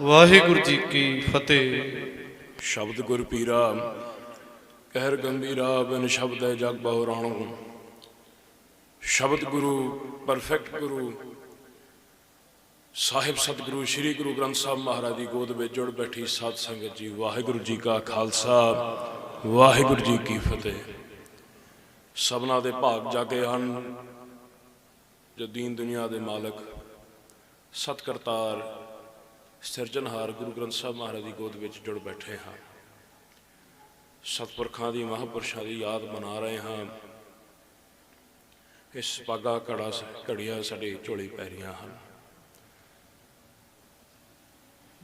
ਵਾਹਿਗੁਰੂ ਜੀ ਕੀ ਫਤਿਹ। ਸ਼ਬਦ ਗੁਰ ਪੀਰਾ, ਕਹਿਰ ਗੰਭੀਰਾ, ਬਿਨ ਸ਼ਬਦ ਹੈ ਜਗ ਬਹੁ ਸ਼ਬਦ ਗੁਰੂ, ਪਰਫੈਕਟ ਗੁਰੂ। ਸਾਹਿਬ ਸਤਿਗੁਰੂ, ਸ੍ਰੀ ਗੁਰੂ ਗ੍ਰੰਥ ਸਾਹਿਬ ਮਹਾਰਾਜ ਦੀ ਗੋਦ ਵਿੱਚ ਜੁੜ ਬੈਠੀ ਸਾਧ ਸੰਗਤ ਜੀ, ਵਾਹਿਗੁਰੂ ਜੀ ਕਾ ਖਾਲਸਾ, ਵਾਹਿਗੁਰੂ ਜੀ ਕੀ ਫਤਿਹ। ਸਭਨਾ ਦੇ ਭਾਗ ਜਾਗੇ ਹਨ, ਜੋ ਦੀਨ ਦੁਨੀਆ ਦੇ ਮਾਲਕ ਸਤਕਰਤਾਰ ਸਿਰਜਣਹਾਰ ਗੁਰੂ ਗ੍ਰੰਥ ਸਾਹਿਬ ਮਹਾਰਾਜ ਦੀ ਗੋਦ ਵਿੱਚ ਜੁੜ ਬੈਠੇ ਹਾਂ। ਸਤਪੁਰਖਾਂ ਦੀ ਮਹਾਂਪੁਰਸ਼ਾਂ ਦੀ ਯਾਦ ਮਨਾ ਰਹੇ ਹਾਂ। ਇਸ ਪਾਗਾ ਘੜਾ ਘੜੀਆਂ ਸਾਡੇ ਝੋਲੀ ਪੈ ਰਹੀਆਂ ਹਨ।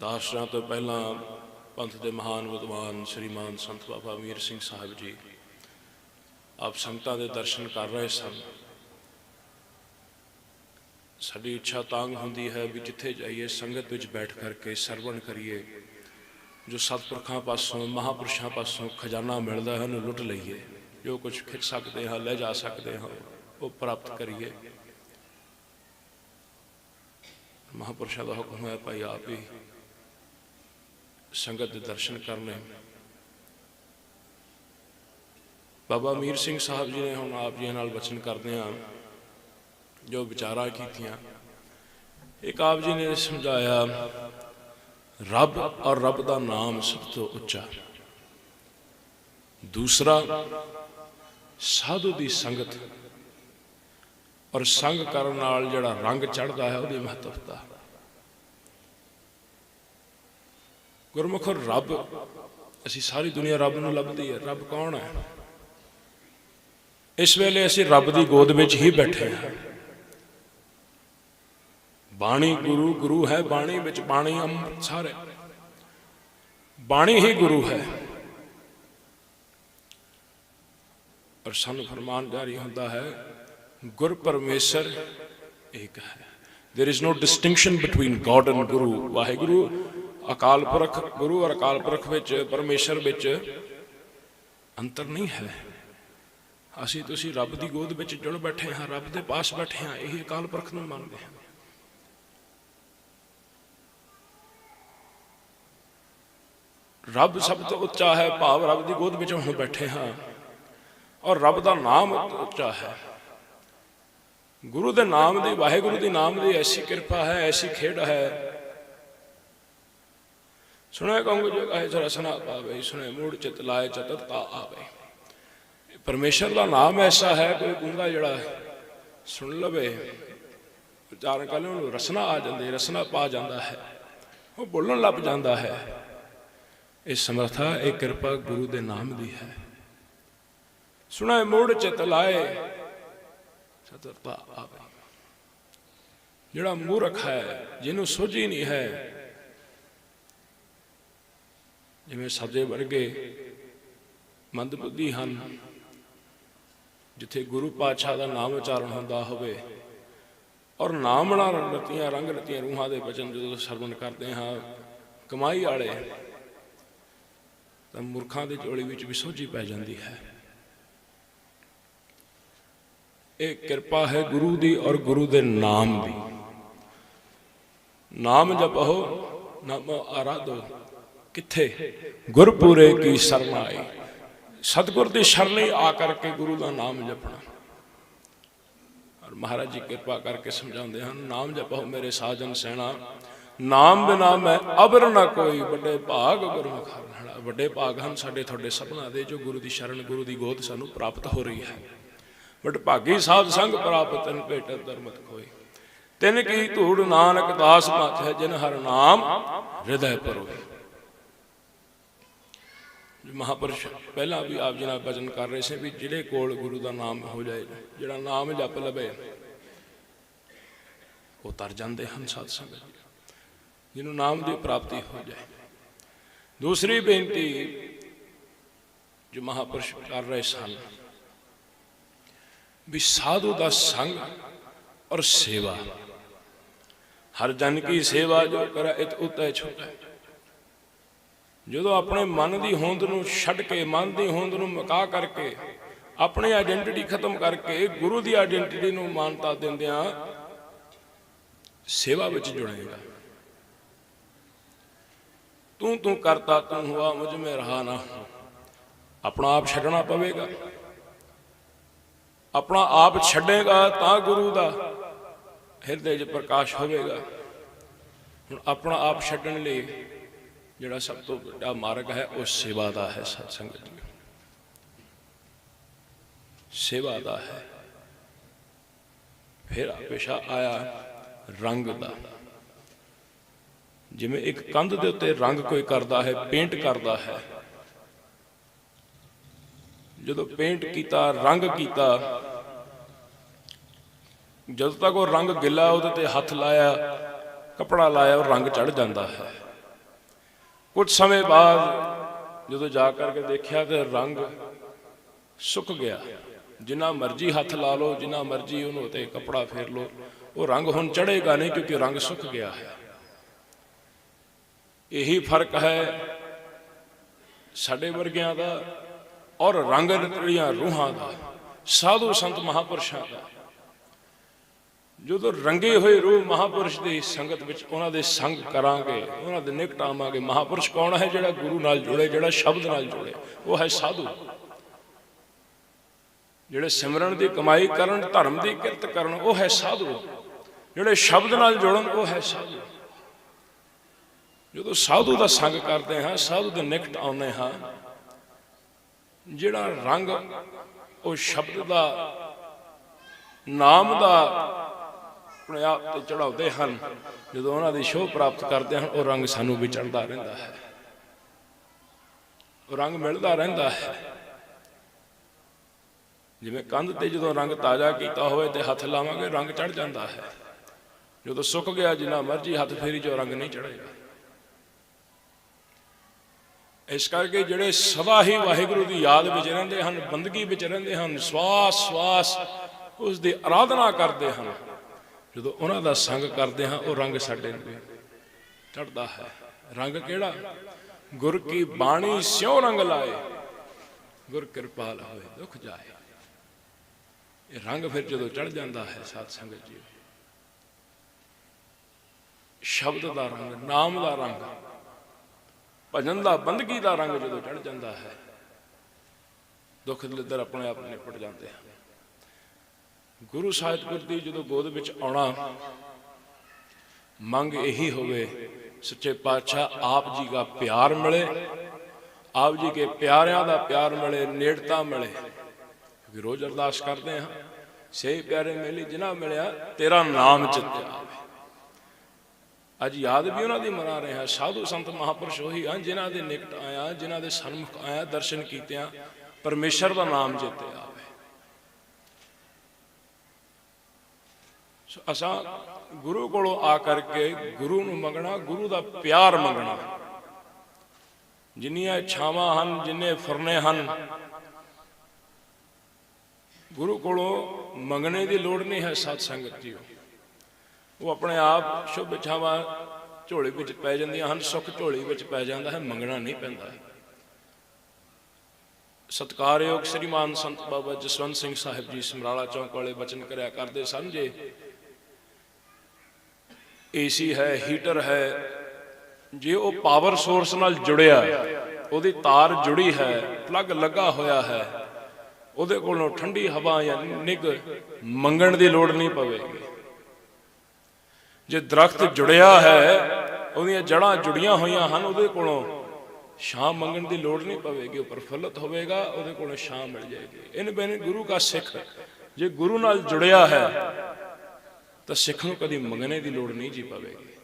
ਦਾਸਰਾਂ ਤੋਂ ਪਹਿਲਾਂ ਪੰਥ ਦੇ ਮਹਾਨ ਵਿਦਵਾਨ ਸ੍ਰੀਮਾਨ ਸੰਤ ਬਾਬਾ ਮੀਰ ਸਿੰਘ ਸਾਹਿਬ ਜੀ ਆਪ ਸੰਗਤਾਂ ਦੇ ਦਰਸ਼ਨ ਕਰ ਰਹੇ ਸਨ। ਸਾਡੀ ਇੱਛਾ ਤਾਂਗ ਹੁੰਦੀ ਹੈ ਵੀ ਜਿੱਥੇ ਜਾਈਏ, ਸੰਗਤ ਵਿੱਚ ਬੈਠ ਕਰਕੇ ਸਰਵਣ ਕਰੀਏ, ਜੋ ਸਤਪੁਰਖਾਂ ਪਾਸੋਂ, ਮਹਾਪੁਰਸ਼ਾਂ ਪਾਸੋਂ ਖਜ਼ਾਨਾ ਮਿਲਦਾ ਹੈ, ਉਹਨੂੰ ਲੁੱਟ ਲਈਏ। ਜੋ ਕੁਝ ਖਿੱਚ ਸਕਦੇ ਹਾਂ, ਲੈ ਜਾ ਸਕਦੇ ਹਾਂ, ਉਹ ਪ੍ਰਾਪਤ ਕਰੀਏ। ਮਹਾਪੁਰਸ਼ਾਂ ਦਾ ਹੁਕਮ ਹੈ, ਭਾਈ ਆਪ ਹੀ ਸੰਗਤ ਦੇ ਦਰਸ਼ਨ ਕਰਨੇ। ਬਾਬਾ ਮੀਰ ਸਿੰਘ ਸਾਹਿਬ ਜੀ ਨੇ ਹੁਣ ਆਪ ਜੀ ਨਾਲ ਵਚਨ ਕਰਦੇ ਹਾਂ। ਜੋ ਵਿਚਾਰਾਂ ਕੀਤੀਆਂ। ਇੱਕ ਆਪ ਜੀ ਨੇ ਸਮਝਾਇਆ, ਰੱਬ ਔਰ ਰੱਬ ਦਾ ਨਾਮ ਸਭ ਤੋਂ ਉੱਚਾ। ਦੂਸਰਾ, ਸਾਧੂ ਦੀ ਸੰਗਤ। ਔਰ ਸੰਗ ਕਰਨ ਨਾਲ ਜਿਹੜਾ ਰੰਗ ਚੜਦਾ ਹੈ, ਉਹਦੀ ਮਹੱਤਵਤਾ। ਗੁਰਮੁਖ ਰੱਬ, ਅਸੀਂ ਸਾਰੀ ਦੁਨੀਆ ਰੱਬ ਨੂੰ ਲੱਭਦੀ ਹੈ। ਰੱਬ ਕੌਣ ਹੈ? ਇਸ ਵੇਲੇ ਅਸੀਂ ਰੱਬ ਦੀ ਗੋਦ ਵਿੱਚ ਹੀ ਬੈਠੇ ਹਾਂ। ਬਾਣੀ ਗੁਰੂ ਗੁਰੂ ਹੈ ਬਾਣੀ ਵਿੱਚ ਬਾਣੀ ਅੰਮ੍ਰਿਤ ਸਾਰੇ। ਬਾਣੀ ਹੀ ਗੁਰੂ ਹੈ। ਪਰ ਸਾਨੂੰ ਫਰਮਾਨ ਜਾਰੀ ਹੁੰਦਾ ਹੈ, ਗੁਰ ਪਰਮੇਸ਼ਰ ਇੱਕ ਹੈ। There is no distinction between god and guru Waheguru Akal Purakh, Guru ਔਰ ਅਕਾਲ ਪੁਰਖ ਵਿੱਚ, ਪਰਮੇਸ਼ਰ ਵਿੱਚ ਅੰਤਰ ਨਹੀਂ ਹੈ। ਅਸੀਂ, ਤੁਸੀਂ ਰੱਬ ਦੀ ਗੋਦ ਵਿੱਚ ਜੁੜ ਬੈਠੇ ਹਾਂ, ਰੱਬ ਦੇ ਪਾਸ ਬੈਠੇ ਹਾਂ, ਇਹ ਅਕਾਲ ਪੁਰਖ ਨੂੰ ਮੰਨਦੇ ਹਾਂ। ਰੱਬ ਸਭ ਤੋਂ ਉੱਚਾ ਹੈ, ਭਾਵ ਰੱਬ ਦੀ ਗੋਦ ਵਿੱਚ ਹੁਣ ਬੈਠੇ ਹਾਂ। ਔਰ ਰੱਬ ਦਾ ਨਾਮ ਉੱਚਾ ਹੈ। ਗੁਰੂ ਦੇ ਨਾਮ ਦੀ, ਵਾਹਿਗੁਰੂ ਦੇ ਨਾਮ ਦੀ ਐਸੀ ਕਿਰਪਾ ਹੈ, ਐਸੀ ਖੇਡ ਹੈ। ਸੁਣਿਆ ਕਹੂੰ ਜੋ ਕਹੇ ਰਸਨਾ ਪਾਵੇ, ਸੁਣੇ ਮੂੜ ਚਿਤ ਲਾਏ ਚਤਰਤਾ ਆਵੇ। ਪਰਮੇਸ਼ਰ ਦਾ ਨਾਮ ਐਸਾ ਹੈ, ਕੋਈ ਗੁੰਗਾ ਜਿਹੜਾ ਸੁਣ ਲਵੇ, ਉਚਾਰਨ ਕਰ ਉਹਨੂੰ ਰਸਨਾ ਆ ਜਾਂਦੀ, ਰਸਨਾ ਪਾ ਜਾਂਦਾ ਹੈ। ਉਹ ਬੋਲਣ ਲੱਗ ਜਾਂਦਾ ਹੈ। ਇਹ ਸਮਰਥਾ, ਇਹ ਕਿਰਪਾ ਗੁਰੂ ਦੇ ਨਾਮ ਦੀ ਹੈ। ਸੁਣਾ ਮੋੜ ਚਿਤ ਲਾਏ। ਸਤਰਤਾ ਆਵੇ। ਜਿਹੜਾ ਮੂਰਖ ਹੈ, ਜਿਹਨੂੰ ਸੋਝੀ ਨਹੀਂ ਹੈ, ਜਿਵੇਂ ਸਦੇ ਵਰਗੇ ਮੰਦਬੁੱਧੀ ਹਨ, ਜਿੱਥੇ ਗੁਰੂ ਪਾਤਸ਼ਾਹ ਦਾ ਨਾਮ ਉਚਾਰਨ ਹੁੰਦਾ ਹੋਵੇ, ਔਰ ਨਾਮ ਨਾਲ ਰਤੀਆਂ ਰੰਗ ਰਤੀਆਂ ਰੂਹਾਂ ਦੇ ਬਚਨ ਜਦੋਂ ਸਰਵਣ ਕਰਦੇ ਹਾਂ, ਕਮਾਈ ਵਾਲੇ ਤਾਂ ਮੂਰਖਾਂ ਦੀ ਝੋਲੀ ਵਿੱਚ ਵੀ ਸੋਝੀ ਪੈ ਜਾਂਦੀ ਹੈ। ਇਹ ਕਿਰਪਾ ਹੈ ਗੁਰੂ ਦੀ ਔਰ ਗੁਰੂ ਦੇ ਨਾਮ ਦੀ। ਨਾਮ ਜਪੋ, ਨਾਮ ਆਰਾਧੋ। ਕਿੱਥੇ? ਗੁਰਪੂਰੇ ਕੀ ਸਰਮਾਈ ਸਤਗੁਰ ਦੀ ਸ਼ਰਣੀ ਆ ਕਰਕੇ ਗੁਰੂ ਦਾ ਨਾਮ ਜਪਣਾ। ਔਰ ਮਹਾਰਾਜ ਜੀ ਕਿਰਪਾ ਕਰਕੇ ਸਮਝਾਉਂਦੇ ਹਨ, ਨਾਮ ਜਪੋ ਮੇਰੇ ਸਾਜਨ ਸੈਣਾ। ਨਾਮ ਬਿਨਾ ਮੈਂ ਅਬਰ ਨਾ ਕੋਈ, ਵੱਡੇ ਭਾਗ ਗੁਰਮੁਖ ਹਰਣਾ ਵੱਡੇ ਭਾਗ ਹਨ ਸਾਡੇ, ਤੁਹਾਡੇ ਸਭਨਾਂ ਦੇ, ਜੋ ਗੁਰੂ ਦੀ ਸ਼ਰਨ, ਗੁਰੂ ਦੀ ਗੋਦ ਸਾਨੂੰ ਪ੍ਰਾਪਤ ਹੋ ਰਹੀ ਹੈ। ਬਟ ਭਾਗੀ ਸਾਧ ਸੰਗ ਪ੍ਰਾਪਤ ਤਨ ਭੇਟ ਧਰਮਤ ਕੋਈ ਤਿਨ ਕੀ ਧੂੜ ਨਾਨਕ ਦਾਸ ਮਾਥੈ ਜਿਨ ਹਰ ਨਾਮ ਹਿਰਦੈ ਪਰੋਏ। ਮਹਾਪੁਰਸ਼, ਪਹਿਲਾਂ ਵੀ ਆਪ ਜੀ ਨਾਲ ਬਚਨ ਕਰ ਰਹੇ ਸੀ ਵੀ ਜਿਹੜੇ ਕੋਲ ਗੁਰੂ ਦਾ ਨਾਮ ਹੋ ਜਾਏ, ਜਿਹੜਾ ਨਾਮ ਜਪ ਲਵੇ, ਉਹ ਤਰ ਜਾਂਦੇ ਹਨ ਸਾਧ ਸੰਗਤ ਜਿਹਨੂੰ ਨਾਮ ਦੀ ਪ੍ਰਾਪਤੀ ਹੋ ਜਾਏ। ਦੂਸਰੀ ਬੇਨਤੀ ਜੋ ਮਹਾਪੁਰਸ਼ ਕਰ ਰਹੇ ਸਨ, ਵੀ ਸਾਧੂ ਦਾ ਸੰਗ ਔਰ ਸੇਵਾ। ਹਰ ਜਨ ਕੀ ਸੇਵਾ ਜੋ ਕਰੇ, ਇਤ ਉਤੈ ਛੋਟਾ। ਜਦੋਂ ਆਪਣੇ ਮਨ ਦੀ ਹੋਂਦ ਨੂੰ ਛੱਡ ਕੇ, ਮਨ ਦੀ ਹੋਂਦ ਨੂੰ ਮਕਾ ਕਰਕੇ, ਆਪਣੀ ਆਇਡੈਂਟੀਟੀ ਖਤਮ ਕਰਕੇ, ਗੁਰੂ ਦੀ ਆਇਡੈਂਟੀਟੀ ਨੂੰ ਮਾਨਤਾ ਦਿੰਦਿਆਂ ਸੇਵਾ ਵਿੱਚ ਜੁੜੇਗਾ। ਤੂੰ ਤੂੰ ਕਰਤਾ, ਤੂੰ ਹੁਆ, ਮੁਝ ਮੇ ਰਹਾ ਨਾ। ਆਪਣਾ ਆਪ ਛੱਡਣਾ ਪਵੇਗਾ। ਆਪਣਾ ਆਪ ਛੱਡੇਗਾ ਤਾਂ ਗੁਰੂ ਦਾ ਹਿਰਦੇ 'ਚ ਪ੍ਰਕਾਸ਼ ਹੋਵੇਗਾ। ਹੁਣ ਆਪਣਾ ਆਪ ਛੱਡਣ ਲਈ ਜਿਹੜਾ ਸਭ ਤੋਂ ਵੱਡਾ ਮਾਰਗ ਹੈ, ਉਹ ਸੇਵਾ ਦਾ ਹੈ ਸਤ ਸੰਗਤ ਜੀ। ਸੇਵਾ ਦਾ ਹੈ। ਫਿਰ ਪੇਸ਼ਾ ਆਇਆ ਰੰਗ ਦਾ। ਜਿਵੇਂ ਇੱਕ ਕੰਧ ਦੇ ਉੱਤੇ ਰੰਗ ਕੋਈ ਕਰਦਾ ਹੈ, ਪੇਂਟ ਕਰਦਾ ਹੈ। ਜਦੋਂ ਪੇਂਟ ਕੀਤਾ, ਰੰਗ ਕੀਤਾ, ਜਦੋਂ ਤੱਕ ਉਹ ਰੰਗ ਗਿੱਲਾ, ਉਹਦੇ ਤੇ ਹੱਥ ਲਾਇਆ, ਕਪੜਾ ਲਾਇਆ, ਉਹ ਰੰਗ ਚੜ ਜਾਂਦਾ ਹੈ। ਕੁਝ ਸਮੇਂ ਬਾਅਦ ਜਦੋਂ ਜਾ ਕਰਕੇ ਦੇਖਿਆ ਤੇ ਰੰਗ ਸੁੱਕ ਗਿਆ। ਜਿੰਨਾ ਮਰਜ਼ੀ ਹੱਥ ਲਾ ਲਓ, ਜਿੰਨਾ ਮਰਜ਼ੀ ਉਹਨੂੰ ਤੇ ਕਪੜਾ ਫੇਰ ਲਓ, ਉਹ ਰੰਗ ਹੁਣ ਚੜੇਗਾ ਨਹੀਂ ਕਿਉਂਕਿ ਰੰਗ ਸੁੱਕ ਗਿਆ ਹੈ। ਇਹੀ ਫ਼ਰਕ ਹੈ ਸਾਡੇ ਵਰਗਿਆਂ ਦਾ ਔਰ ਰੰਗ ਰਤੜੀਆਂ ਰੂਹਾਂ ਦਾ, ਸਾਧੂ ਸੰਤ ਮਹਾਪੁਰਸ਼ਾਂ ਦਾ। ਜਦੋਂ ਰੰਗੇ ਹੋਏ ਰੂਹ ਮਹਾਪੁਰਸ਼ ਦੀ ਸੰਗਤ ਵਿੱਚ ਉਹਨਾਂ ਦੇ ਸੰਗ ਕਰਾਂਗੇ, ਉਹਨਾਂ ਦੇ ਨਿਕਟ ਆਵਾਂਗੇ, ਮਹਾਪੁਰਸ਼ ਕੌਣ ਹੈ ਜਿਹੜਾ ਗੁਰੂ ਨਾਲ ਜੁੜੇ, ਜਿਹੜਾ ਸ਼ਬਦ ਨਾਲ ਜੁੜੇ? ਉਹ ਹੈ ਸਾਧੂ। ਜਿਹੜੇ ਸਿਮਰਨ ਦੀ ਕਮਾਈ ਕਰਨ, ਧਰਮ ਦੀ ਕਿਰਤ ਕਰਨ, ਉਹ ਹੈ ਸਾਧੂ। ਜਿਹੜੇ ਸ਼ਬਦ ਨਾਲ ਜੁੜਨ, ਉਹ ਹੈ ਸਾਧੂ। ਜਦੋਂ ਸਾਧੂ ਦਾ ਸੰਗ ਕਰਦੇ ਹਾਂ, ਸਾਧੂ ਦੇ ਨਿਕਟ ਆਉਂਦੇ ਹਾਂ, ਜਿਹੜਾ ਰੰਗ ਉਹ ਸ਼ਬਦ ਦਾ, ਨਾਮ ਦਾ ਆਪਣੇ ਆਪ ਤੇ ਚੜਾਉਂਦੇ ਹਨ, ਜਦੋਂ ਉਹਨਾਂ ਦੀ ਸ਼ੋਭ ਪ੍ਰਾਪਤ ਕਰਦੇ ਹਨ, ਉਹ ਰੰਗ ਸਾਨੂੰ ਵੀ ਚੜਦਾ ਰਹਿੰਦਾ ਹੈ। ਉਹ ਰੰਗ ਮਿਲਦਾ ਰਹਿੰਦਾ ਹੈ। ਜਿਵੇਂ ਕੰਧ ਤੇ ਜਦੋਂ ਰੰਗ ਤਾਜ਼ਾ ਕੀਤਾ ਹੋਵੇ ਤੇ ਹੱਥ ਲਾਵਾਂਗੇ, ਰੰਗ ਚੜ ਜਾਂਦਾ ਹੈ। ਜਦੋਂ ਸੁੱਕ ਗਿਆ, ਜਿੰਨਾ ਮਰਜ਼ੀ ਹੱਥ ਫੇਰੀ ਜੋ ਰੰਗ ਨਹੀਂ ਚੜੇਗਾ ਇਸ ਕਰਕੇ ਜਿਹੜੇ ਸਦਾ ਹੀ ਵਾਹਿਗੁਰੂ ਦੀ ਯਾਦ ਵਿੱਚ ਰਹਿੰਦੇ ਹਨ, ਬੰਦਗੀ ਵਿੱਚ ਰਹਿੰਦੇ ਹਨ, ਸਵਾਸ ਸਵਾਸ, ਉਸ ਦੀ ਆਰਾਧਨਾ ਕਰਦੇ ਹਨ। ਜਦੋਂ ਉਹਨਾਂ ਦਾ ਸੰਗ ਕਰਦੇ ਹਾਂ, ਉਹ ਰੰਗ ਸਾਡੇ ਨੂੰ ਚੜਦਾ ਹੈ। ਰੰਗ ਕਿਹੜਾ? ਗੁਰ ਕੀ ਬਾਣੀ ਸਿਉ ਰੰਗ ਲਾਏ, ਗੁਰ ਕਿਰਪਾਲ ਹੋਏ, ਦੁੱਖ ਜਾਏ। ਇਹ ਰੰਗ ਫਿਰ ਜਦੋਂ ਚੜ ਜਾਂਦਾ ਹੈ ਸਾਧ ਸੰਗਤ ਜੀ, ਸ਼ਬਦ ਦਾ ਰੰਗ, ਨਾਮ ਦਾ ਰੰਗ ਭਜਨ ਦਾ ਬੰਦਗੀ ਦਾ ਰੰਗ ਜਦੋਂ ਚੜ ਜਾਂਦਾ ਹੈ, ਦੁੱਖ ਦਲਿੱਦਰ ਆਪਣੇ ਆਪ ਨਿਪਟ ਜਾਂਦੇ ਹਨ। ਗੁਰੂ ਸਾਹਿਬ ਦੀ ਜਦੋਂ ਗੋਦ ਵਿੱਚ ਆਉਣਾ, ਮੰਗ ਇਹੀ ਹੋਵੇ, ਸੱਚੇ ਪਾਤਸ਼ਾਹ ਆਪ ਜੀ ਦਾ ਪਿਆਰ ਮਿਲੇ, ਆਪ ਜੀ ਕੇ ਪਿਆਰਿਆਂ ਦਾ ਪਿਆਰ ਮਿਲੇ, ਨੇੜਤਾ ਮਿਲੇ। ਕਿਉਂਕਿ ਰੋਜ਼ ਅਰਦਾਸ ਕਰਦੇ ਹਾਂ, ਸਹੀ ਪਿਆਰੇ ਮਿਲੀ ਜਿਨ੍ਹਾਂ ਮਿਲਿਆ, ਤੇਰਾ ਨਾਮ ਚਿੱਤੇ ਆਵੇ। ਅੱਜ ਯਾਦ ਵੀ ਉਹਨਾਂ ਦੀ ਮਨਾ ਰਹੇ ਹਾਂ। ਸਾਧੂ ਸੰਤ ਮਹਾਪੁਰਸ਼ ਉਹੀ ਹਨ, ਜਿਨ੍ਹਾਂ ਦੇ ਨਿਕਟ ਆਇਆ, ਜਿਨ੍ਹਾਂ ਦੇ ਸਨਮੁਖ ਆਇਆ, ਦਰਸ਼ਨ ਕੀਤਿਆਂ, ਪਰਮੇਸ਼ਰ ਦਾ ਨਾਮ ਚਿੱਤੇ ਆਵੇ। ਸੋ ਅਸਾਂ ਗੁਰੂ ਕੋਲੋਂ ਆ ਕਰਕੇ ਗੁਰੂ ਨੂੰ ਮੰਗਣਾ, ਗੁਰੂ ਦਾ ਪਿਆਰ ਮੰਗਣਾ। ਜਿੰਨੀਆਂ ਇੱਛਾਵਾਂ ਹਨ, ਜਿੰਨੇ ਫਰਨੇ ਹਨ, ਗੁਰੂ ਕੋਲੋਂ ਮੰਗਣੇ ਦੀ ਲੋੜ ਨਹੀਂ ਹੈ, ਸਤ ਸੰਗਤ ਜੀਓ। ਉਹ ਆਪਣੇ ਆਪ ਸ਼ੁਭ ਇੱਛਾਵਾਂ ਝੋਲੇ ਵਿੱਚ ਪੈ ਜਾਂਦੀਆਂ ਹਨ, ਸੁੱਖ ਝੋਲੀ ਵਿੱਚ ਪੈ ਜਾਂਦਾ ਹੈ, ਮੰਗਣਾ ਨਹੀਂ ਪੈਂਦਾ। ਸਤਕਾਰਯੋਗ ਸ੍ਰੀਮਾਨ ਸੰਤ ਬਾਬਾ ਜਸਵੰਤ ਸਿੰਘ ਸਾਹਿਬ ਜੀ, ਸਮਰਾਲਾ ਚੌਂਕ ਵਾਲੇ ਬਚਨ ਕਰਿਆ ਕਰਦੇ ਸਨ ਜੇ। ਏਸੀ ਹੈ, ਹੀਟਰ ਹੈ, ਜੇ ਉਹ ਪਾਵਰ ਸੋਰਸ ਨਾਲ ਜੁੜਿਆ, ਉਹਦੀ ਤਾਰ ਜੁੜੀ ਹੈ, ਪਲੱਗ ਲੱਗਾ ਹੋਇਆ ਹੈ, ਉਹਦੇ ਕੋਲੋਂ ਠੰਡੀ ਹਵਾ ਜਾਂ ਨਿੱਘ ਮੰਗਣ ਦੀ ਲੋੜ ਨਹੀਂ ਪਵੇਗੀ। ਜੇ ਦਰਖਤ ਜੁੜਿਆ ਹੈ, ਉਹਦੀਆਂ ਜੜਾਂ ਜੁੜੀਆਂ ਹੋਈਆਂ ਹਨ ਉਹਦੇ ਕੋਲੋਂ ਛਾਂ ਮੰਗਣ ਦੀ ਲੋੜ ਨਹੀਂ ਪਵੇਗੀ, ਉਹ ਪ੍ਰਫੁੱਲਤ ਹੋਵੇਗਾ, ਉਹਦੇ ਕੋਲੋਂ ਛਾਂ ਮਿਲ ਜਾਏਗੀ। ਇਹਨ ਬੈਨ ਗੁਰੂ ਦਾ ਸਿੱਖ। ਜੇ ਗੁਰੂ ਨਾਲ ਜੁੜਿਆ ਹੈ, ਤਾਂ ਸਿੱਖ ਨੂੰ ਕਦੀ ਮੰਗਣੇ ਦੀ ਲੋੜ ਨਹੀਂ ਜੀ ਪਵੇਗੀ।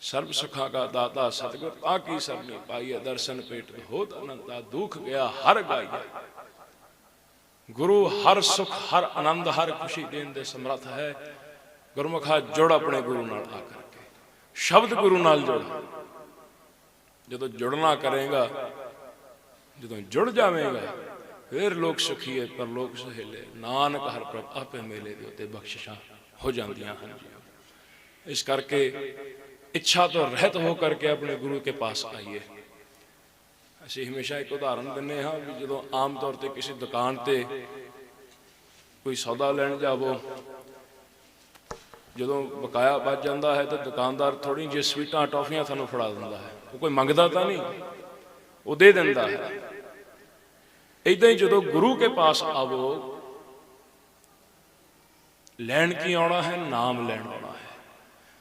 ਸਰਬ ਸੁਖਾਂ ਦਾ ਦਾਤਾ ਸਤਿਗੁਰ ਤਾਂ ਕੀ ਸਰਨੀ ਪਾਈਏ ਦਰਸ਼ਨ ਪੇਟ ਹੋਤ ਅਨੰਤਾ ਦੁਖ ਗਿਆ, ਹਰ ਗਾਈਏ ਗੁਰੂ ਹਰ ਸੁਖ, ਹਰ ਆਨੰਦ, ਹਰ ਖੁਸ਼ੀ ਦੇਣ ਦੇ ਸਮਰੱਥ ਹੈ। ਗੁਰਮੁਖਾ ਜੁੜ ਆਪਣੇ ਗੁਰੂ ਨਾਲ ਆ ਕਰਕੇ। ਸ਼ਬਦ ਗੁਰੂ ਨਾਲ ਜੁੜ। ਜਦੋਂ ਜੁੜਨਾ ਕਰੇਗਾ, ਜਦੋਂ ਜੁੜ ਜਾਵੇਗਾ, ਫਿਰ ਲੋਕ ਸੁਖੀਏ, ਪਰ ਲੋਕ ਸੁਹੇਲੇ। ਨਾਨਕ ਹਰ ਪ੍ਰਭ ਆਪੇ ਮੇਲੇ ਦੇ ਉੱਤੇ ਬਖਸ਼ਿਸ਼ਾਂ ਹੋ ਜਾਂਦੀਆਂ ਹਨ। ਇਸ ਕਰਕੇ ਇੱਛਾ ਤੋਂ ਰਹਿਤ ਹੋ ਕਰਕੇ ਆਪਣੇ ਗੁਰੂ ਕੇ ਪਾਸ ਆਈਏ। ਅਸੀਂ ਹਮੇਸ਼ਾ ਇੱਕ ਉਦਾਹਰਨ ਦਿੰਨੇ ਹਾਂ ਵੀ ਜਦੋਂ ਆਮ ਤੌਰ ਤੇ ਕਿਸੇ ਦੁਕਾਨ ਤੇ ਕੋਈ ਸੌਦਾ ਲੈਣ ਜਾਵੋ ਜਦੋਂ ਬਕਾਇਆ ਵੱਜ ਜਾਂਦਾ ਹੈ ਤਾਂ ਦੁਕਾਨਦਾਰ ਥੋੜੀ ਜਿਹੀ ਸਵੀਟਾਂ, ਟੌਫੀਆਂ ਤੁਹਾਨੂੰ ਫੜਾ ਦਿੰਦਾ ਹੈ। ਉਹ ਕੋਈ ਮੰਗਦਾ ਤਾਂ ਨਹੀਂ। ਉਹ ਦੇ ਦਿੰਦਾ ਹੈ। ਇਦਾਂ ਹੀ ਜਦੋਂ ਗੁਰੂ ਕੇ ਪਾਸ ਆਵੋ, ਲੈਣ ਕੀ ਆਉਣਾ ਹੈ? ਨਾਮ ਲੈਣ ਆਉਣਾ ਹੈ।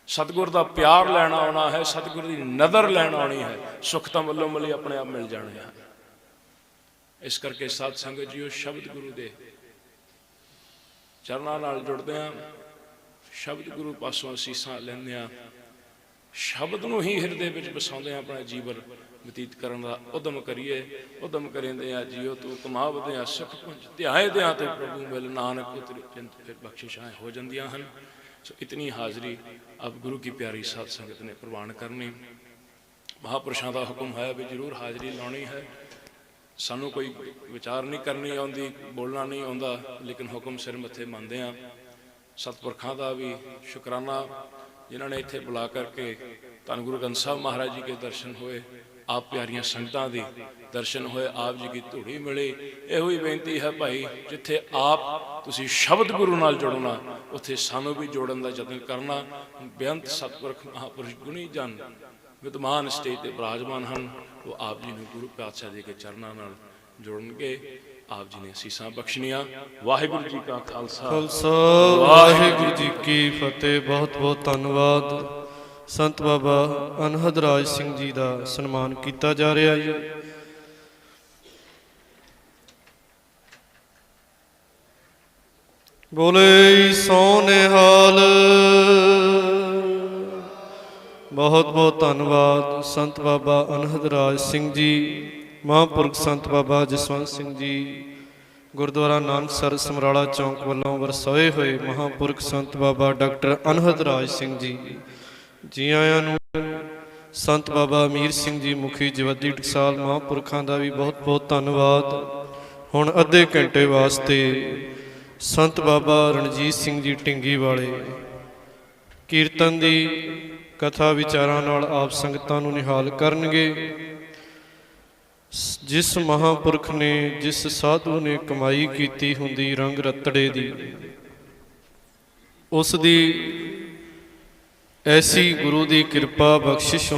ਸਤਿਗੁਰ ਦਾ ਪਿਆਰ ਲੈਣ ਆਉਣਾ ਹੈ, ਸਤਿਗੁਰ ਦੀ ਨਜ਼ਰ ਲੈਣ ਆਉਣੀ ਹੈ। ਸੁਖ ਤਾਂ ਮੱਲੋ ਮੱਲੀ ਆਪਣੇ ਆਪ ਮਿਲ ਜਾਣੇ ਹਨ। ਇਸ ਕਰਕੇ ਸਾਧ ਸੰਗਤ ਜੀਓ, ਸ਼ਬਦ ਗੁਰੂ ਦੇ ਚਰਨਾਂ ਨਾਲ ਜੁੜਦੇ ਹਾਂ। ਸ਼ਬਦ ਗੁਰੂ ਪਾਸੋਂ ਅਸੀਸਾਂ ਲੈਂਦੇ ਹਾਂ। ਸ਼ਬਦ ਨੂੰ ਹੀ ਹਿਰਦੇ ਵਿੱਚ ਵਸਾਉਂਦੇ ਹਾਂ, ਆਪਣਾ ਜੀਵਨ ਬਤੀਤ ਕਰਨ ਦਾ ਉਦਮ ਕਰੀਏ। ਉਦਮ ਕਰਿੰਦੇ ਆ ਜੀਓ ਤੂੰ ਕਮਾਵਦੇ ਆ ਸੁਖ ਪੁੰਜ ਧਿਆਏ ਦੇ ਤੇ ਪ੍ਰਭੂ ਮਿਲ ਨਾਨਕ, ਉਤਰੀ ਚਿੰਤ ਫਿਰ ਬਖਸ਼ਿਸ਼ਾਂ ਹੋ ਜਾਂਦੀਆਂ ਹਨ। ਸੋ ਇਤਨੀ ਹਾਜ਼ਰੀ ਆਪ ਗੁਰੂ ਕੀ ਪਿਆਰੀ ਸਾਧ ਸੰਗਤ ਨੇ ਪ੍ਰਵਾਨ ਕਰਨੀ। ਮਹਾਪੁਰਸ਼ਾਂ ਦਾ ਹੁਕਮ ਹੈ ਵੀ ਜ਼ਰੂਰ ਹਾਜ਼ਰੀ ਲਾਉਣੀ ਹੈ। ਸਾਨੂੰ ਕੋਈ ਵਿਚਾਰ ਨਹੀਂ ਕਰਨੀ ਆਉਂਦੀ, ਬੋਲਣਾ ਨਹੀਂ ਆਉਂਦਾ, ਲੇਕਿਨ ਹੁਕਮ ਸਿਰ ਮੱਥੇ ਮੰਨਦੇ ਆ ਸਤਪੁਰਖਾਂ ਦਾ ਵੀ ਸ਼ੁਕਰਾਨਾ, ਜਿਨ੍ਹਾਂ ਨੇ ਇੱਥੇ ਬੁਲਾ ਕਰਕੇ ਧੰਨ ਗੁਰੂ ਗ੍ਰੰਥ ਸਾਹਿਬ ਮਹਾਰਾਜ ਜੀ ਕੇ ਦਰਸ਼ਨ ਹੋਏ, ਆਪ ਪਿਆਰੀਆਂ ਸੰਗਤਾਂ ਦੇ ਦਰਸ਼ਨ ਹੋਏ, ਆਪ ਜੀ ਕੀ ਧੂੜੀ ਮਿਲੀ। ਇਹੋ ਹੀ ਬੇਨਤੀ ਹੈ ਭਾਈ, ਜਿੱਥੇ ਆਪ ਤੁਸੀਂ ਸ਼ਬਦ ਗੁਰੂ ਨਾਲ ਜੁੜਨਾ, ਉੱਥੇ ਸਾਨੂੰ ਵੀ ਜੋੜਨ ਦਾ ਯਤਨ ਕਰਨਾ। ਬੇਅੰਤ ਸਤਪੁਰਖ ਮਹਾਪੁਰਸ਼ ਗੁਣੀ ਜਨ ਵਿਦਮਾਨ ਸਟੇਜ ਤੇ ਬਰਾਜਮਾਨ ਹਨ, ਉਹ ਆਪ ਜੀ ਨੂੰ ਗੁਰੂ ਪਾਤਸ਼ਾਹ ਜੀ ਦੇ ਚਰਨਾਂ ਨਾਲ ਜੋੜਨਗੇ। ਆਪ ਜੀ ਨੇ ਅਸੀਸਾਂ ਬਖਸ਼ਣੀਆਂ। ਵਾਹਿਗੁਰੂ ਜੀ ਕਾ ਖਾਲਸਾ। ਖਾਲਸਾ। ਵਾਹਿਗੁਰੂ ਜੀ ਕੀ ਫਤਿਹ। ਬਹੁਤ ਬਹੁਤ ਧੰਨਵਾਦ। ਸੰਤ ਬਾਬਾ ਅਨਹਦ ਰਾਜ ਸਿੰਘ ਜੀ ਦਾ ਸਨਮਾਨ ਕੀਤਾ ਜਾ ਰਿਹਾ ਜੀ ਬੋਲੇ ਸੋ ਨਿਹਾਲ ਬਹੁਤ ਬਹੁਤ ਧੰਨਵਾਦ ਸੰਤ ਬਾਬਾ ਅਨਹਦ ਰਾਜ ਸਿੰਘ ਜੀ। ਮਹਾਂਪੁਰਖ ਸੰਤ ਬਾਬਾ ਜਸਵੰਤ ਸਿੰਘ ਜੀ ਗੁਰਦੁਆਰਾ ਨਾਨਕਸਰ ਸਮਰਾਲਾ ਚੌਂਕ ਵੱਲੋਂ ਵਰਸੋਏ ਹੋਏ ਮਹਾਂਪੁਰਖ ਸੰਤ ਬਾਬਾ ਡਾਕਟਰ ਅਨਹਦ ਰਾਜ ਸਿੰਘ ਜੀ। ਜੀ ਆਇਆਂ ਨੂੰ ਸੰਤ ਬਾਬਾ ਅਮੀਰ ਸਿੰਘ ਜੀ ਮੁਖੀ ਜਵੱਦੀ ਟਕਸਾਲ ਮਹਾਂਪੁਰਖਾਂ ਦਾ ਵੀ ਬਹੁਤ ਬਹੁਤ ਧੰਨਵਾਦ। ਹੁਣ ਅੱਧੇ ਘੰਟੇ ਵਾਸਤੇ ਸੰਤ ਬਾਬਾ ਰਣਜੀਤ ਸਿੰਘ ਜੀ ਢਿੰਗੀ ਵਾਲੇ ਕੀਰਤਨ ਦੀ ਕਥਾ ਵਿਚਾਰਾਂ ਨਾਲ ਆਪ ਸੰਗਤਾਂ ਨੂੰ ਨਿਹਾਲ ਕਰਨਗੇ। ਜਿਸ ਮਹਾਪੁਰਖ ਨੇ, ਜਿਸ ਸਾਧੂ ਨੇ ਕਮਾਈ ਕੀਤੀ ਹੁੰਦੀ ਰੰਗ ਰਤੜੇ ਦੀ, ਉਸ ਦੀ ਐਸੀ ਗੁਰੂ ਦੀ ਕਿਰਪਾ ਬਖਸ਼ਿਸ਼